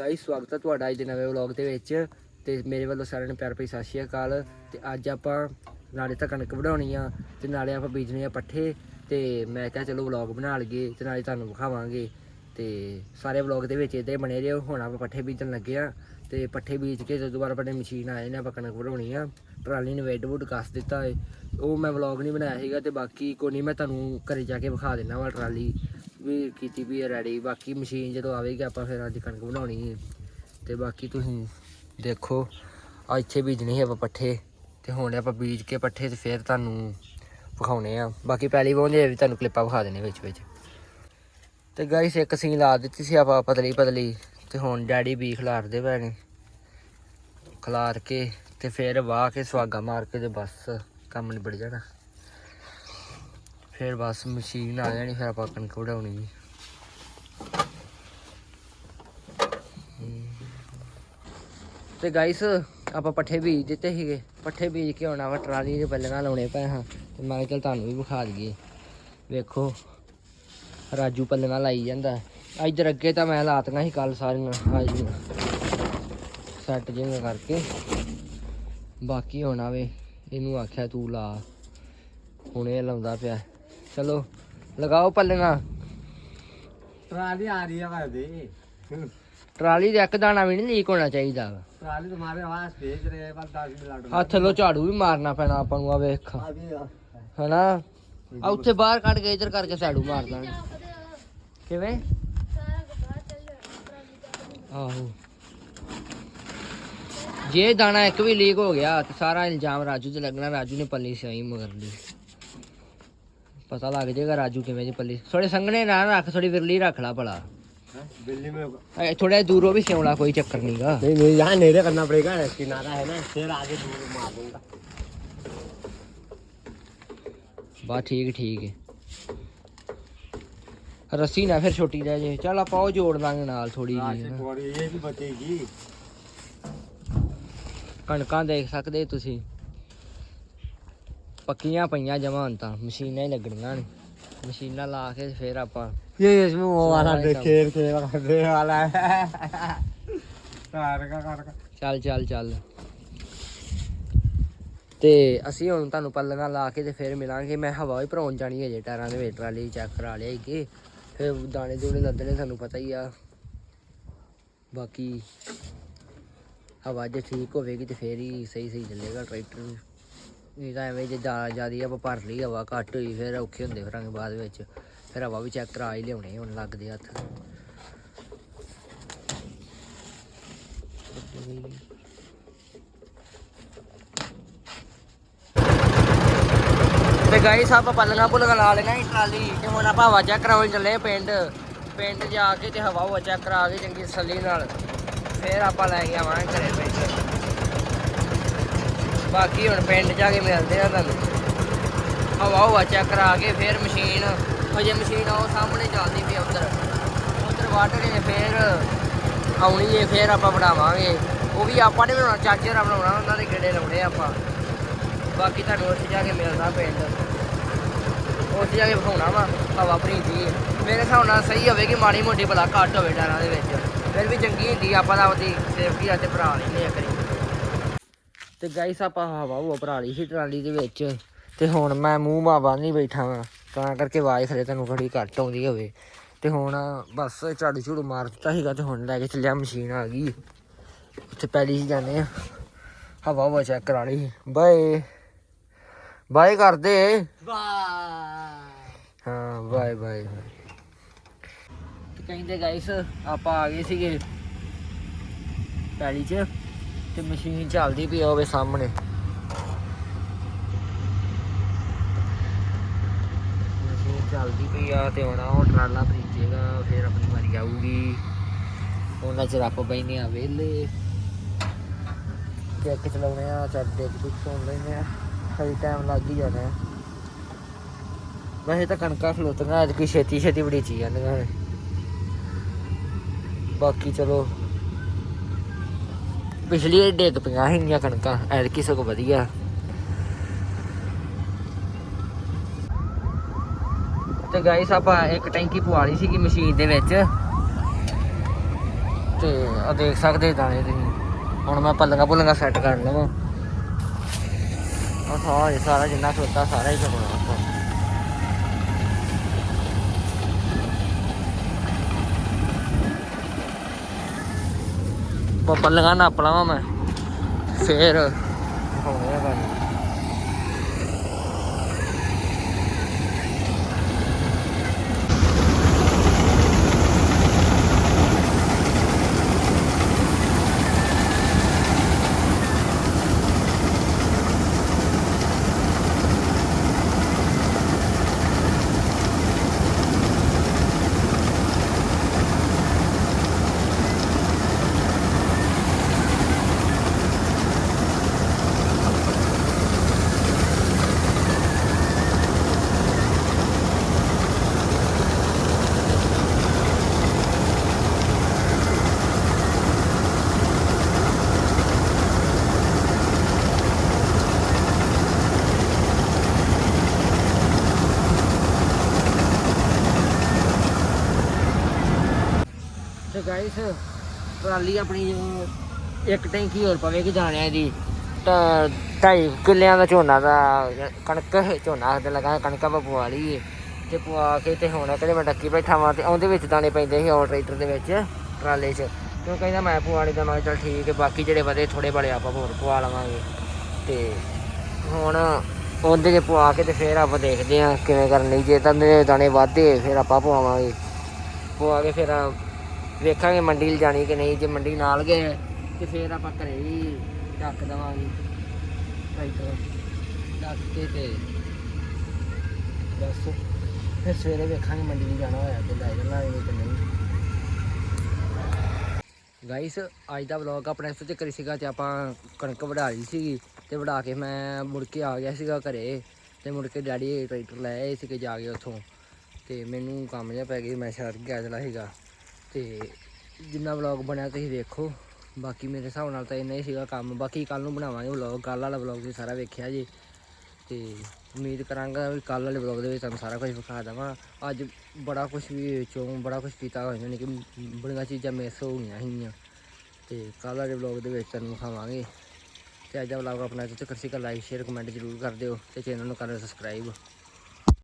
Guys ਸਵਾਗਤ ਹੈ ਤੁਹਾਡਾ ਅੱਜ ਦੇ ਨਵੇਂ ਵਲੌਗ ਦੇ ਵਿੱਚ। ਤੇ ਮੇਰੇ ਵੱਲੋਂ ਸਾਰਿਆਂ ਨੂੰ ਪਿਆਰ ਭਰੀ ਸਤਿ ਸ਼੍ਰੀ ਅਕਾਲ। ਤੇ ਅੱਜ ਆਪਾਂ ਨਾਲੇ ਤਾਂ ਕਣਕ ਵਢਾਉਣੀ ਆ ਤੇ ਨਾਲੇ ਆਪਾਂ ਬੀਜਣੇ ਆ ਪੱਠੇ। ਤੇ ਮੈਂ ਕਿਹਾ ਚਲੋ ਵਲੌਗ ਬਣਾ ਲਈਏ ਤੇ ਨਾਲੇ ਤੁਹਾਨੂੰ ਵਿਖਾਵਾਂਗੇ। ਤੇ ਸਾਰੇ ਵਲੌਗ ਦੇ ਵਿੱਚ ਇਦਾਂ ਹੀ ਬਣੇ ਰਹੋ। ਹੁਣ ਆਪਾਂ ਪੱਠੇ ਬੀਜਣ ਲੱਗੇ ਆ। ਤੇ ਪੱਠੇ ਬੀਜ ਕੇ ਜਦੋਂ ਦੁਬਾਰਾ ਆਪਣੇ ਮਸ਼ੀਨ ਆਏ ਨੇ ਆਪਾਂ ਕਣਕ ਵਢਾਉਣੀ ਆ। ਟਰਾਲੀ ਨੇ ਵੈਡ ਵੁੱਡ ਕੱਸ ਦਿੱਤਾ ਏ। ਉਹ ਮੈਂ ਵਲੌਗ ਨਹੀਂ ਬਣਾਇਆ ਸੀਗਾ ਤੇ ਬਾਕੀ ਕੋਈ ਨਹੀਂ, ਮੈਂ ਤੁਹਾਨੂੰ ਘਰੇ ਜਾ ਕੇ ਵਿਖਾ ਦੇਣਾ ਵਾ ਟਰਾਲੀ। ਵੀ ਕੀਤੀ ਵੀ ਰੈਡੀ ਬਾਕੀ ਮਸ਼ੀਨ ਜਦੋਂ ਆਵੇਗੀ ਆਪਾਂ ਫਿਰ ਅੱਜ ਕਣਕ ਬਣਾਉਣੀ ਹੈ ਤੇ ਬਾਕੀ ਤੁਸੀਂ ਦੇਖੋ ਆ ਇੱਥੇ ਬੀਜਣੇ ਸੀ ਆਪਾਂ ਪੱਠੇ। ਤੇ ਹੁਣ ਆਪਾਂ ਬੀਜ ਕੇ ਪੱਠੇ ਤੇ ਫਿਰ ਤੁਹਾਨੂੰ ਵਿਖਾਉਣੇ ਆ। ਬਾਕੀ ਪਹਿਲੀ ਪਹੁੰਚੇ ਵੀ ਤੁਹਾਨੂੰ ਕਲਿੱਪਾਂ ਵਿਖਾ ਦੇਣੇ ਵਿੱਚ ਵਿੱਚ। ਤੇ ਗਾਇਸ ਇੱਕ ਸੀਨ ਲਾ ਦਿੱਤੀ ਸੀ ਆਪਾਂ ਪਤਲੀ ਪਤਲੀ। ਤੇ ਹੁਣ ਡੈਡੀ ਵੀ ਖਿਲਾਰਦੇ ਪਏ ਨੇ ਖਿਲਾਰ ਕੇ ਤੇ ਫਿਰ ਵਾਹ ਕੇ ਸੁਹਾਗਾ ਮਾਰ ਕੇ ਤੇ ਬਸ ਕੰਮ ਨਿਬੜ ਜਾਣਾ। ਫਿਰ ਬਸ ਮਸ਼ੀਨ ਆ ਜਾਣੀ, ਫਿਰ ਆਪਾਂ ਕਣਕ ਵਢਾਉਣੀ ਜੀ। ਤੇ ਗਾਇਸ ਆਪਾਂ ਪੱਠੇ ਬੀਜ ਦਿੱਤੇ ਸੀਗੇ। ਪੱਠੇ ਬੀਜ ਕੇ ਆਉਣਾ ਵਾ ਟਰਾਲੀ ਦੇ ਪੱਲੀਆਂ ਲਾਉਣੇ ਪਏ ਹਾਂ। ਤੇ ਮੈਂ ਕਿਹਾ ਚੱਲ ਤੁਹਾਨੂੰ ਵੀ ਵਿਖਾ ਦਈਏ। ਵੇਖੋ, ਰਾਜੂ ਪੱਲੀਆਂ ਲਾਈ ਜਾਂਦਾ। ਇੱਧਰ ਅੱਗੇ ਤਾਂ ਮੈਂ ਲਾਤੀਆਂ ਸੀ ਕੱਲ ਸਾਰੀਆਂ, ਅੱਜ ਸੈੱਟ ਜਿਹੀਆਂ ਕਰਕੇ। ਬਾਕੀ ਹੁਣ ਵੇ ਇਹਨੂੰ ਆਖਿਆ ਤੂੰ ਲਾ। ਹੁਣ ਇਹ ਲਾਉਂਦਾ ਪਿਆ। ਚਲੋ ਲਗਾਓ ਪੱਲੀਆਂ। ਟਰਾਲੀ ਆ ਰਹੀ ਹੈ। ਭਾਈ ਟਰਾਲੀ ਦਾ ਇੱਕ ਦਾਣਾ ਵੀ ਨਹੀਂ ਲੀਕ ਹੋਣਾ ਚਾਹੀਦਾ। ਟਰਾਲੀ ਤੁਹਾਡੇ ਆਵਾਜ਼ ਭੇਜ ਰਹੇ ਪਰ 10 ਮਿੰਟ ਹੱਥ ਲੋ ਝਾੜੂ ਵੀ ਮਾਰਨਾ ਪੈਣਾ ਆਪਾਂ ਨੂੰ ਆ ਵੇਖ। ਹਨਾ? ਆ ਉੱਥੇ ਬਾਹਰ ਕੱਢ ਕੇ ਇਧਰ ਕਰਕੇ ਝਾੜੂ ਮਾਰ ਦਾਂਗੇ। ਕਿਵੇਂ? ਆਹੋ। ਜੇ ਦਾਣਾ ਇੱਕ ਵੀ ਲੀਕ ਹੋ ਗਿਆ ਤੇ ਸਾਰਾ ਇਲਜ਼ਾਮ ਰਾਜੂ ਤੇ ਲੱਗਣਾ ਰਾਜੂ ਨੇ ਪੱਲੀ ਸਹੀ ਮਗਰ ਲਈ। ਪਤਾ ਲੱਗ ਜਾਏਗਾ ਰਾਜੂ ਕਿਵੇਂ ਦੀ ਪੱਲੀ ਥੋੜੇ ਸੰਘਣੇ ਨਾ ਰੱਖ ਥੋੜੀ ਵਿਰਲੀ ਰੱਖ ਲਾ ਭਲਾ दिल्ली में ਇਹ ਥੋੜਾ ਦੂਰੋਂ ਵੀ ਸਿਉਣਾ ਕੋਈ ਚੱਕਰ ਨਹੀਂਗਾ नहीं नहीं यहाँ नेड़े करना पड़ेगा किनारा है ना फिर आगे दूर मार दूंगा ਬਾ ਠੀਕ ਠੀਕ ਹੈ ਰੱਸੀ ਨਾ ਫਿਰ ਛੋਟੀ ਰਹਿ ਜੇ ਚੱਲ ਆਪਾਂ ਉਹ ਜੋੜ ਲਾਂਗੇ ਨਾਲ ਥੋੜੀ राशि ਜੀ थोड़ी ये भी बचेगी ਕਣਕਾਂ ਦੇਖ ਸਕਦੇ ਤੁਸੀਂ ਪੱਕੀਆਂ ਪਈਆਂ ਜਮਾਂ ਹੁਣ ਤਾਂ ਮਸ਼ੀਨਾਂ ਹੀ ਲੱਗਣੀਆਂ ਨੇ ਮਸ਼ੀਨਾਂ ਲਾ ਕੇ ਫਿਰ ਆਪਾਂ ये इसमें वो वाला सारा देख खेल खेल करने वाला है कार का कार का ਚੱਲ ਚੱਲ ਚੱਲ ਤੇ ਅਸੀਂ ਹੁਣ ਤੁਹਾਨੂੰ ਪੱਲੀਆਂ ਲਾ ਕੇ ਤੇ ਫਿਰ ਮਿਲਾਂਗੇ ਮੈਂ ਹਵਾ ਹੀ ਭਰਾਉਣ ਜਾਣੀ ਹੈ ਜੇ ਟਾਇਰਾਂ ਦੇ ਵਿੱਚ ਟਰਾਲੀ ਚੈੱਕ ਕਰਾ ਲਿਆ ਕਿ ਫਿਰ ਦਾਣੇ ਦੂਣੇ ਲੱਦਣੇ ਤੁਹਾਨੂੰ ਪਤਾ ਹੀ ਆ ਬਾਕੀ ਹਵਾ ਜੇ ਠੀਕ ਹੋਵੇਗੀ ਤੇ ਫੇਰ ਹੀ ਸਹੀ ਸਹੀ ਚੱਲੇਗਾ ਟਰੈਕਟਰ ਵੀ ਨਹੀਂ ਤਾਂ ਐਵੇਂ ਜੇ ਜ਼ਿਆਦਾ ਜ਼ਿਆਦਾ ਆਪਾਂ ਭਰ ਲਈ ਹਵਾ, ਘੱਟ ਹੋਈ ਫਿਰ ਔਖੇ ਹੁੰਦੇ ਫਿਰਾਂਗੇ ਬਾਅਦ ਵਿੱਚ। ਫਿਰ ਹਵਾ ਵੀ ਚੈੱਕ ਕਰਾ ਹੀ ਲਿਆਉਣੇ ਹੁਣ ਲੱਗਦੇ ਹੱਥ। ਤੇ ਗਾਈਸ ਆਪਾਂ ਪੱਲੀਆਂ ਪੁੱਲੀਆਂ ਲਾ ਲੈਣਾ ਸੀ ਟਰਾਲੀ। ਤੇ ਹੁਣ ਆਪਾਂ ਹਵਾ ਚੈੱਕ ਕਰਾਉਣ ਚੱਲੇ ਪਿੰਡ। ਪਿੰਡ ਜਾ ਕੇ ਤੇ ਹਵਾ ਹਵਾ ਚੈੱਕ ਕਰਾ ਕੇ ਚੰਗੀ ਤਸੱਲੀ ਨਾਲ। ਫਿਰ ਆਪਾਂ ਲੈ ਕੇ ਆਵਾਂਗੇ ਘਰੇ ਪਿੰਡ ਬਾਕੀ ਹੁਣ ਪਿੰਡ ਜਾ ਕੇ ਮਿਲਦੇ ਆ ਤੁਹਾਨੂੰ। ਹਵਾ ਹਵਾ ਚੈੱਕ ਕਰਾ ਕੇ ਫਿਰ ਮਸ਼ੀਨ, ਹਜੇ ਮਸ਼ੀਨ ਆ ਉਹ ਸਾਹਮਣੇ ਚੱਲਦੀ ਪਈ ਉਧਰ। ਉਧਰ ਵਾਟਰ ਨੇ ਫਿਰ ਆਉਣੀ ਏ, ਫਿਰ ਆਪਾਂ ਬਣਾਵਾਂਗੇ। ਉਹ ਵੀ ਆਪਾਂ ਨੇ ਬਣਾਉਣਾ, ਚਾਚੇ ਬਣਾਉਣਾ, ਉਹਨਾਂ ਦੇ ਗੇੜੇ ਲਾਉਣੇ ਆਪਾਂ। ਬਾਕੀ ਤੁਹਾਨੂੰ ਉੱਥੇ ਜਾ ਕੇ ਮਿਲਦਾ ਪਿੰਡ। ਉੱਥੇ ਜਾ ਕੇ ਵਿਖਾਉਣਾ ਵਾ, ਹਵਾ ਭਰੀਦੀ ਹੈ ਮੇਰੇ ਹਿਸਾਬ ਨਾਲ ਸਹੀ ਹੋਵੇਗੀ ਮਾੜੀ ਮੋਟੀ ਭਲਾ ਘੱਟ ਹੋਵੇ ਡਰਾਂ ਦੇ ਵਿੱਚ। ਫਿਰ ਵੀ ਚੰਗੀ ਹੁੰਦੀ ਆਪਾਂ ਤਾਂ ਆਪਦੀ ਸੇਫਟੀ ਆ ਤੇ ਭਰਾ ਲੈਂਦੇ ਆ ਕਰੀ। ਤੇ ਗਾਈਸ ਆਪਾਂ ਹਵਾ ਉਹ ਭਰਾ ਲਈ ਸੀ ਟਰਾਲੀ ਦੇ ਵਿੱਚ। ਤੇ ਹੁਣ ਮੈਂ ਮੂੰਹ ਮਾ ਬੰਨ ਨਹੀਂ ਬੈਠਾ ਵਾਂ ਤਾਂ ਕਰਕੇ ਆਵਾਜ਼ ਖਰੇ ਤੁਹਾਨੂੰ ਥੋੜੀ ਘੱਟ ਆਉਂਦੀ ਹੋਵੇ। ਤੇ ਹੁਣ ਬਸ ਝਾੜੂ ਝੂੜੂ ਮਾਰ ਦਿੱਤਾ ਸੀਗਾ ਤੇ ਹੁਣ ਲੈ ਕੇ ਚੱਲਿਆ ਮਸ਼ੀਨ ਆ ਗਈ। ਉੱਥੇ ਪਹਿਲੀ ਹੀ ਜਾਂਦੇ ਆ। ਹਵਾ ਹਵਾ ਚੈੱਕ ਕਰਾ ਲਈ। ਬਾਏ। ਬਾਏ ਕਰਦੇ। ਹਾਂ ਬਾਏ ਬਾਏ ਤੇ ਕਹਿੰਦੇ ਗਾਇਸ ਆਪਾਂ ਆ ਗਏ ਸੀਗੇ। ਪੈਲੀ 'ਚ। ਤੇ ਮਸ਼ੀਨ ਚੱਲਦੀ ਪਈ ਹੋਵੇ ਸਾਹਮਣੇ। ਮਸ਼ੀਨ ਚੱਲਦੀ ਪਈ ਆ ਤੇ ਹੁਣ ਉਹ ਟਰਾਲਾ ਭਰੀਜੇਗਾ, ਫਿਰ ਆਪਣੀ ਵਾਰੀ ਆਊਗੀ। ਉਹਨਾਂ ਚਿਰ ਆਪਾਂ ਬੈਨੇ ਆ ਵੇਲੇ ਚੈੱਕ ਚਲਾਉਣੇ ਆ ਚੱਡੇ ਕੁਝ ਸੁਣ ਲੈਨੇ ਆ। ਹਜੇ ਟਾਈਮ ਲੱਗ ਹੀ ਜਾਣਾ ਹੈ। ਵੈਸੇ ਤਾਂ ਕਣਕਾਂ ਖਲੋਤੀਆਂ, ਅੱਜ ਕੋਈ ਛੇਤੀ ਛੇਤੀ ਬੜੀ ਚੀ ਜਾਂਦੀਆਂ ਬਾਕੀ ਚਲੋ ਪਿਛਲੀ ਵਾਰੀ ਪਈਆਂ ਸੀਗੀਆਂ ਕਣਕਾਂ, ਐਤਕੀ ਸਗੋਂ ਵਧੀਆ। ਤੇ ਗਾਇਸ ਆਪਾਂ ਇੱਕ ਟੈਂਕੀ ਪਵਾ ਲਈ ਸੀਗੀ ਮਸ਼ੀਨ ਦੇ ਵਿੱਚ। ਤੇ ਆ ਦੇਖ ਸਕਦੇ ਦਾਣੇ ਤੁਸੀਂ। ਹੁਣ ਮੈਂ ਪੱਲੀਆਂ ਪੁੱਲੀਆਂ ਸੈੱਟ ਕਰ ਲਵਾਂ। ਆ ਸਾਰਾ ਜਿੰਨਾ ਖੋਤਾ ਸਾਰਾ ਹੀ ਚੁਗਣਾ ਆਪਾਂ। ਪ- ਪੱਲੀਆਂ ਨਾਪ ਲਵਾਂ ਮੈਂ। ਫੇਰ। ਹੋਇਆ ਗੱਲ। ਤੇ ਗਾਇਸ ਟਰਾਲੀ ਆਪਣੀ ਇੱਕ ਟੈਂਕੀ ਹੋਰ ਪਵੇਗੀ ਦਾਣਿਆਂ ਦੀ ਤਾਂ ਢਾਈ ਕਿੱਲਿਆਂ ਦਾ ਝੋਨਾ ਦਾ, ਕਣਕ, ਝੋਨਾ ਤੇ ਲਗਾ ਕਣਕਾਂ ਆਪਾਂ ਪਵਾ ਲਈਏ। ਤੇ ਪਵਾ ਕੇ ਤੇ ਹੁਣ ਕਹਿੰਦੇ ਮੈਂ ਡੱਕੀ ਬੈਠਾ ਵਾਂ ਤੇ ਉਹਦੇ ਵਿੱਚ ਦਾਣੇ ਪੈਂਦੇ ਸੀ ਆਲ ਟਰੈਕਟਰ ਦੇ ਵਿੱਚ, ਟਰਾਲੇ 'ਚ। ਕਿਉਂ ਕਹਿੰਦਾ ਮੈਂ ਪਵਾਣੀ ਦਾ ਮੈਂ ਕਿਹਾ ਚੱਲ ਠੀਕ ਹੈ, ਬਾਕੀ ਜਿਹੜੇ ਵਧੇ ਥੋੜੇ ਬੜੇ ਆਪਾਂ ਹੋਰ ਪਵਾ ਲਵਾਂਗੇ। ਤੇ ਹੁਣ ਉਹਦੇ 'ਚ ਪਵਾ ਕੇ ਤੇ ਫਿਰ ਆਪਾਂ ਦੇਖਦੇ ਹਾਂ ਕਿਵੇਂ ਕਰਨੀ, ਜੇ ਤਾਂ ਮੇਰੇ ਦਾਣੇ ਵਾਧੇ ਫਿਰ ਆਪਾਂ ਪਵਾਵਾਂਗੇ। ਪਵਾ ਕੇ ਫਿਰ ਵੇਖਾਂਗੇ ਮੰਡੀ ਜਾਣੀ ਕਿ ਨਹੀਂ, ਜੇ ਮੰਡੀ ਨਾਲ ਗਏ ਤੇ ਫਿਰ ਆਪਾਂ ਘਰੇ ਹੀ ਰੱਖ ਦਵਾਂਗੇ। ਟਰੈਕਟਰ ਰੱਖ ਕੇ ਤੇ ਬਸ। ਫਿਰ ਸਵੇਰੇ ਵੇਖਾਂਗੇ ਮੰਡੀ ਨੂੰ ਜਾਣਾ ਹੋਇਆ ਤੇ ਲੈ ਜਾਣਾ, ਨਹੀਂ ਤੇ ਨਹੀਂ। ਗਾਈਸ ਅੱਜ ਦਾ ਵਲੌਗ ਆਪਣਾ ਇਸ ਤੇ ਕਰੀ ਸੀਗਾ ਤੇ ਆਪਾਂ ਕਣਕ ਵਢਾ ਲਈ ਸੀਗੀ ਤੇ ਵਢਾ ਕੇ ਮੈਂ ਮੁੜ ਕੇ ਆ ਗਿਆ ਸੀਗਾ ਘਰੇ ਤੇ ਮੁੜ ਕੇ ਡੈਡੀ ਟਰੈਕਟਰ ਲੈ ਆਏ ਸੀਗੇ ਜਾ ਕੇ ਉੱਥੋਂ ਤੇ ਮੈਨੂੰ ਕੰਮ ਜਿਹਾ ਪੈ ਗਿਆ, ਮੈਂ ਸ਼ਹਿਰ ਗਿਆ ਚਲਾ ਸੀਗਾ। ਤੇ ਜਿੰਨਾ ਵਲੌਗ ਬਣਿਆ ਤੁਸੀਂ ਵੇਖੋ। ਬਾਕੀ ਮੇਰੇ ਹਿਸਾਬ ਨਾਲ ਤਾਂ ਇੰਨਾ ਹੀ ਸੀਗਾ ਕੰਮ। ਬਾਕੀ ਕੱਲ ਨੂੰ ਬਣਾਵਾਂਗੇ ਵਲੌਗ ਕੱਲ ਵਾਲਾ ਵਲੌਗ ਤੁਸੀਂ ਸਾਰਾ ਵੇਖਿਆ ਜੀ। ਤੇ ਉਮੀਦ ਕਰਾਂਗਾ ਵੀ ਕੱਲ ਵਾਲੇ ਵਲੌਗ ਦੇ ਵਿੱਚ ਤੁਹਾਨੂੰ ਸਾਰਾ ਕੁਝ ਵਿਖਾ ਦਵਾਂ। ਅੱਜ ਬੜਾ ਕੁਝ ਵੀ ਚੋਂ ਬੜਾ ਕੁਝ ਕੀਤਾ ਹੋਇਆ, ਯਾਨੀ ਕਿ ਬੜੀਆਂ ਚੀਜ਼ਾਂ ਮਿਸ ਹੋ ਗਈਆਂ ਸੀਗੀਆਂ। ਤੇ ਕੱਲ ਵਾਲੇ ਵਲੌਗ ਦੇ ਵਿੱਚ ਤੁਹਾਨੂੰ ਵਿਖਾਵਾਂਗੇ। ਤੇ ਅੱਜ ਦਾ ਵਲੌਗ ਆਪਣਾ ਇੱਥੇ ਤੱਕ। ਸੀ ਲਾਈਕ ਸ਼ੇਅਰ ਕਮੈਂਟ ਜ਼ਰੂਰ ਕਰ ਦਿਓ ਤੇ ਚੈਨਲ ਨੂੰ ਕਰ ਸਬਸਕ੍ਰਾਈਬ